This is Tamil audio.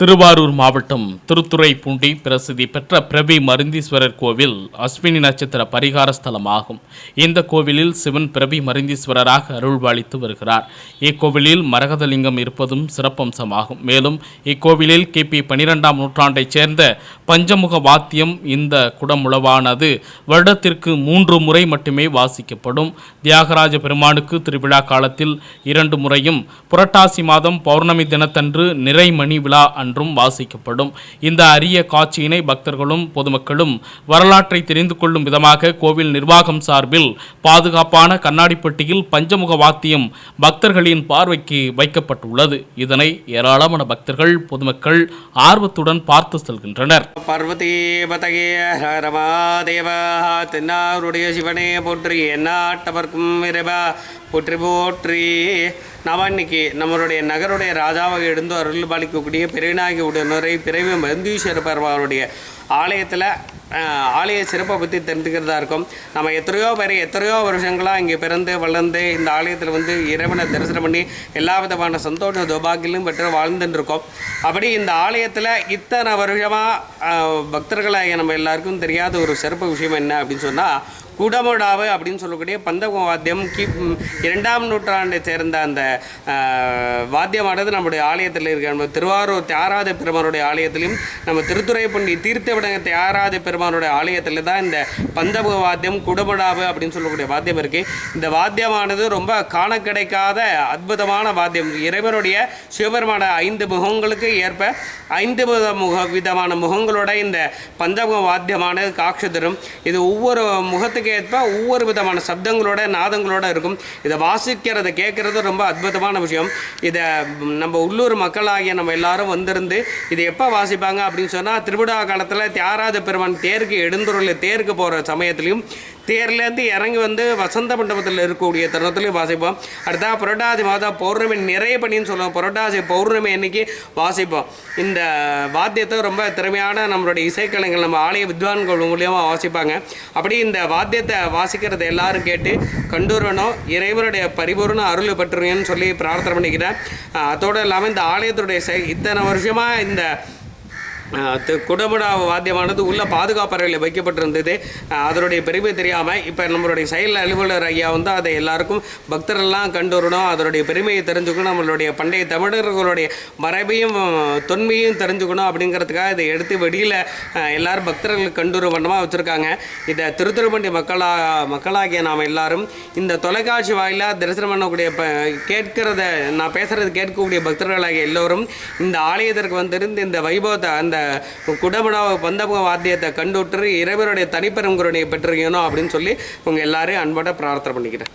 திருவாரூர் மாவட்டம் திருத்துறைப்பூண்டி பிரசித்தி பெற்ற பிரபி மருந்தீஸ்வரர் கோவில் அஸ்வினி நட்சத்திர பரிகார ஸ்தலமாகும். இந்த கோவிலில் சிவன் பிரபி மருந்தீஸ்வரராக அருள்வாளித்து வருகிறார். இக்கோவிலில் மரகதலிங்கம் இருப்பதும் சிறப்பம்சமாகும். மேலும் இக்கோவிலில் கிபி பனிரெண்டாம் நூற்றாண்டைச் சேர்ந்த பஞ்சமுக வாத்தியம் இந்த குடமுழவானது வருடத்திற்கு மூன்று முறை மட்டுமே வாசிக்கப்படும். தியாகராஜ பெருமானுக்கு திருவிழா காலத்தில் இரண்டு முறையும் புரட்டாசி மாதம் பௌர்ணமி தினத்தன்று நிறைமணி விழா அன்றும் வாசிக்கப்படும். இந்த அரிய காட்சியினை பக்தர்களும் பொதுமக்களும் வரலாற்றை தெரிந்து கொள்ளும் விதமாக கோவில் நிர்வாகம் சார்பில் பாதுகாப்பான கண்ணாடி பெட்டியில் பஞ்சமுக வாத்தியம் பக்தர்களின் பார்வைக்கு வைக்கப்பட்டுள்ளது. இதனை ஏராளமான பக்தர்கள் பொதுமக்கள் ஆர்வத்துடன் பார்த்து செல்கின்றனர். பார்வதி பதகே ரமாதேவா தென்னாருடைய சிவனே போற்றி எந்நாட்டவர்க்கும் இறைவா போற்றி போற்றி. நாம் இன்னைக்கு நம்மளுடைய நகருடைய ராஜாவாக எழுந்து அருள் பாலிக்கக்கூடிய பெரியநாயகி உடனுரை பிறவி மந்தீஸ்வர பெருமானுடைய ஆலயத்தில் ஆலய சிறப்பை பற்றி தெரிஞ்சுக்கிறதா இருக்கும். நம்ம எத்தனையோ பேர் எத்தனையோ வருஷங்களாக இங்கே பிறந்து வளர்ந்து இந்த ஆலயத்தில் வந்து இறைவனை தரிசனம் பண்ணி எல்லா விதமான சந்தோஷ துபாக்கிலும் பெற்று வாழ்ந்துட்டுருக்கோம். அப்படி இந்த ஆலயத்தில் இத்தனை வருஷமாக பக்தர்களாக நம்ம எல்லாருக்கும் தெரியாத ஒரு சிறப்பு விஷயம் என்ன அப்படின்னு சொன்னால் குடமுடாவு அப்படின்னு சொல்லக்கூடிய பந்தக வாத்தியம் கி இரண்டாம் நூற்றாண்டை சேர்ந்த அந்த வாத்தியமானது நம்முடைய ஆலயத்தில் இருக்கிற நம்ம திருவாரூர் தியாராத பெருமானுடைய ஆலயத்திலையும் நம்ம திருத்துறைப்பள்ளி தீர்த்தவிடங்க தியாராத பெருமானுடைய ஆலயத்தில் தான் இந்த பந்தக வாத்தியம் குடபடாபு அப்படின்னு சொல்லக்கூடிய வாத்தியம் இருக்குது இந்த வாத்தியமானது ரொம்ப காண கிடைக்காத அற்புதமான வாத்தியம். இறைவனுடைய சிவபெருமான ஐந்து முகங்களுக்கு ஏற்ப ஐந்து வித முக விதமான முகங்களோட இந்த பந்தமுக வாத்தியமானது காட்சி தரும். இது ஒவ்வொரு முகத்துக்கு ஏற்ப ஒவ்வொரு விதமான சப்தங்களோட நாதங்களோட இருக்கும். இதை வாசிக்கிறத கேட்குறது ரொம்ப அற்புதமான விஷயம். இதை நம்ம உள்ளூர் மக்களாகிய நம்ம எல்லாரும் வந்திருந்து இதை எப்போ வாசிப்பாங்க அப்படின்னு சொன்னால் திருவிழா காலத்தில் தியாராத பெருமான் தேருக்கு எழுந்துருள் தேருக்கு போகிற சமயத்துலையும் தேர்லேருந்து இறங்கி வந்து வசந்த மண்டபத்தில் இருக்கக்கூடிய தருணத்துலையும் வாசிப்போம். அடுத்தா புரட்டாசி மாதம் பௌர்ணமி நிறைய பண்ணின்னு சொல்லுவோம். புரட்டாசி பௌர்ணமி அன்னைக்கு வாசிப்போம். இந்த வாத்தியத்தை ரொம்ப திறமையான நம்மளுடைய இசைக்கலைஞர்கள் நம்ம ஆலய வித்வான்கள் மூலியமாக வாசிப்பாங்க. அப்படி இந்த வாத்தியத்தை வாசிக்கிறதை எல்லாரும் கேட்டு கண்டுறணும் இறைவனுடைய பரிபூர்ண அருள் பெற்றுருங்கன்னு சொல்லி பிரார்த்தனை பண்ணிக்கிறேன். அதோடு இல்லாமல் இந்த ஆலயத்துடைய இத்தனை வருஷமாக இந்த அஹ் குடமுடா வாத்தியமானது உள்ள பாதுகாப்பறையில் வைக்கப்பட்டிருந்தது. அதனுடைய பெருமை தெரியாமல் இப்போ நம்மளுடைய செயல் அலுவலர் ஐயா வந்து அதை எல்லாருக்கும் பக்தரெல்லாம் கண்டு வரணும் அதனுடைய பெருமையை தெரிஞ்சுக்கணும். நம்மளுடைய பண்டைய தமிழர்களுடைய மரபையும் தொன்மையும் தெரிஞ்சுக்கணும் அப்படிங்கிறதுக்காக இதை எடுத்து வெளியில் எல்லாரும் பக்தர்களுக்கு கண்டு வண்ணமாக வச்சுருக்காங்க. இதை திருத்துறைப்பண்டி மக்களா மக்களாகிய நாம் எல்லாரும் இந்த தொலைக்காட்சி வாயிலாக தரிசனம் பண்ணக்கூடிய ப கேட்கிறத நான் பேசுகிறது கேட்கக்கூடிய பக்தர்களாகிய எல்லோரும் இந்த ஆலயத்திற்கு வந்திருந்து இந்த வைபவத்தை அந்த குடமுடா பந்தப வாத்தியத்தை கண்டுவிட்டு இறைவனுடைய தனிப்பெருங்குறனை பெற்றிருக்கணும் அப்படின்னு சொல்லி உங்கள் எல்லாரையும் அன்போட பிரார்த்தனை பண்ணிக்கிறேன்.